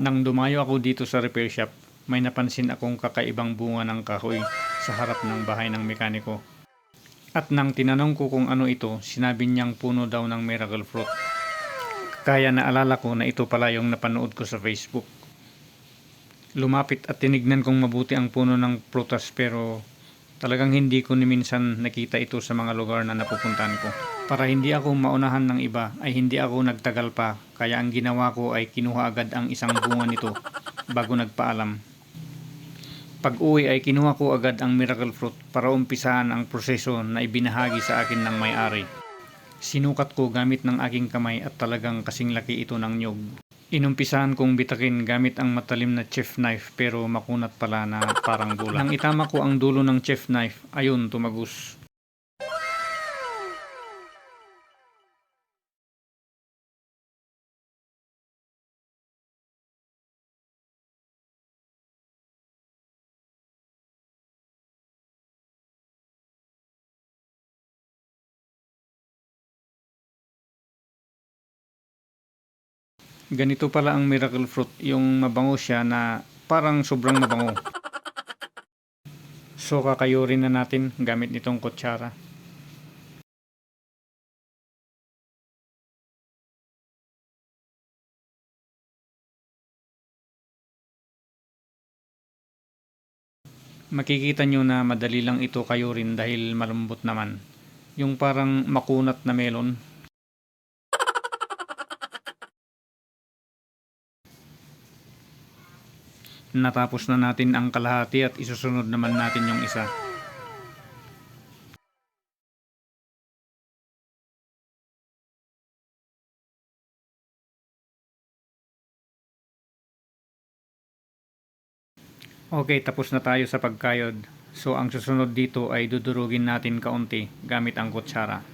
Nang dumayo ako dito sa repair shop, may napansin akong kakaibang bunga ng kahoy sa harap ng bahay ng mekaniko. At nang tinanong ko kung ano ito, sinabi niyang puno daw ng miracle fruit. Kaya naalala ko na ito pala yung napanood ko sa Facebook. Lumapit at tinignan kong mabuti ang puno ng prutas pero talagang hindi ko ni minsan nakita ito sa mga lugar na napupuntahan ko. Para hindi ako maunahan ng iba ay hindi ako nagtagal pa kaya ang ginawa ko ay kinuha agad ang isang bunga nito bago nagpaalam. Pag uwi ay kinuha ko agad ang miracle fruit para umpisahan ang proseso na ibinahagi sa akin ng may-ari. Sinukat ko gamit ng aking kamay at talagang kasing laki ito ng nyog. Inumpisahan kong bitakin gamit ang matalim na chef knife pero makunat pala na parang bola. Nang itama ko ang dulo ng chef knife, ayun tumagus. Ganito pala ang miracle fruit, yung mabango siya na parang sobrang mabango. So kakayurin na natin gamit nitong kutsara. Makikita nyo na madali lang ito kayurin dahil malambot naman. Yung parang makunat na melon. Natapos na natin ang kalahati at isusunod naman natin yung isa. Okay, tapos na tayo sa pagkayod. So, ang susunod dito ay dudurugin natin kaunti gamit ang kutsara.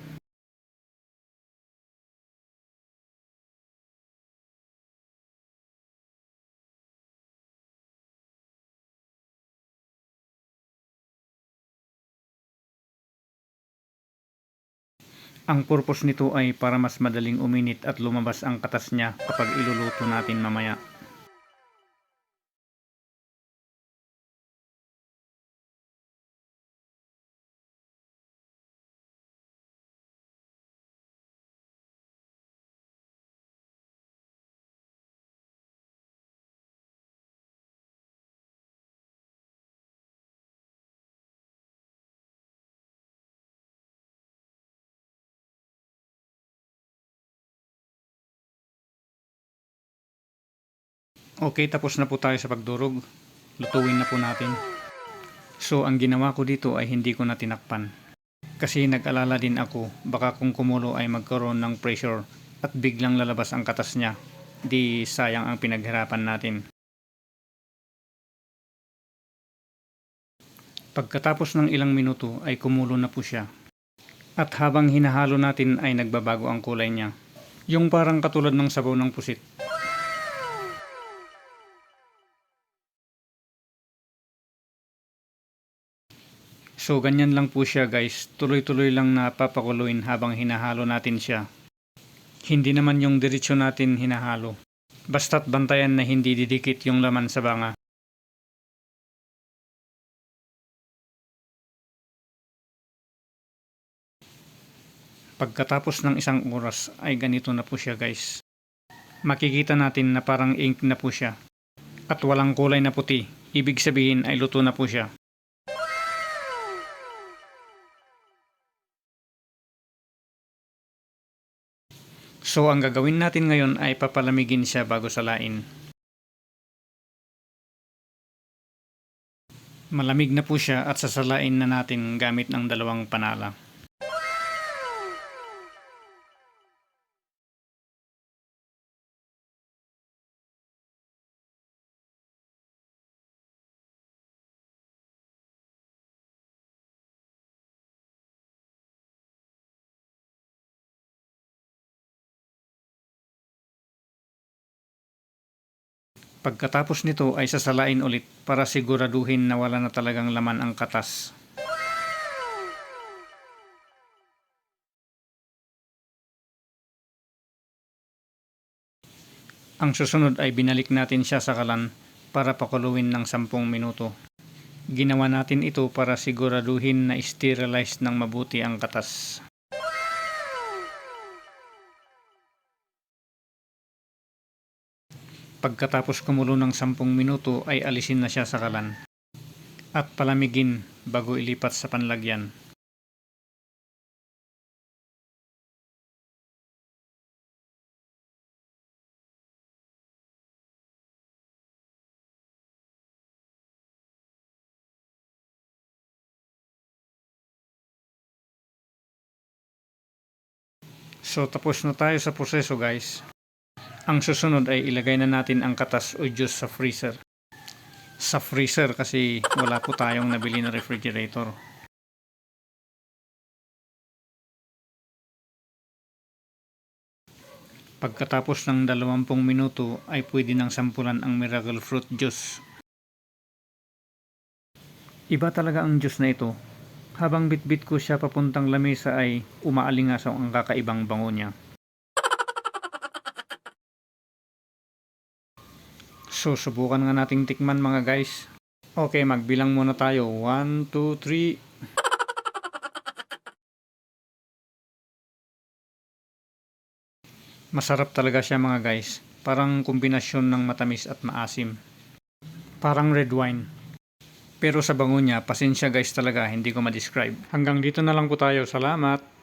Ang purpose nito ay para mas madaling uminit at lumabas ang katas niya kapag iluluto natin mamaya. Okay, tapos na po tayo sa pagdurog. Lutuin na po natin. So, ang ginawa ko dito ay hindi ko na tinakpan. Kasi nag-alala din ako, baka kung kumulo ay magkaroon ng pressure at biglang lalabas ang katas niya. Di sayang ang pinaghirapan natin. Pagkatapos ng ilang minuto ay kumulo na po siya. At habang hinahalo natin ay nagbabago ang kulay niya. Yung parang katulad ng sabaw ng pusit. So ganyan lang po siya guys, tuloy-tuloy lang na papakuluin habang hinahalo natin siya. Hindi naman yung diretsyo natin hinahalo. Basta't bantayan na hindi didikit yung laman sa banga. Pagkatapos ng isang oras ay ganito na po siya guys. Makikita natin na parang ink na po siya. At walang kulay na puti. Ibig sabihin ay luto na po siya. So ang gagawin natin ngayon ay papalamigin siya bago salain. Malamig na po siya at sasalain na natin gamit ng dalawang panala. Pagkatapos nito ay sasalain ulit para siguraduhin na wala na talagang laman ang katas. Ang susunod ay binalik natin siya sa kalan para pakuluin ng 10 minuto. Ginawa natin ito para siguraduhin na sterilize ng mabuti ang katas. Pagkatapos kumulo ng 10 minuto ay alisin na siya sa kalan at palamigin bago ilipat sa panlagyan. So tapos na tayo sa proseso guys. Ang susunod ay ilagay na natin ang katas o juice sa freezer. Sa freezer kasi wala po tayong nabili na refrigerator. Pagkatapos ng 20 minuto ay pwede nang sampulan ang miracle fruit juice. Iba talaga ang juice na ito. Habang bitbit ko siya papuntang lamesa ay umaalingasaw ang kakaibang bango niya. So, subukan nga nating tikman mga guys. Okay, magbilang muna tayo. 1, 2, 3. Masarap talaga siya mga guys. Parang kombinasyon ng matamis at maasim. Parang red wine. Pero sa bango niya, pasensya guys talaga, hindi ko ma-describe. Hanggang dito na lang po tayo. Salamat!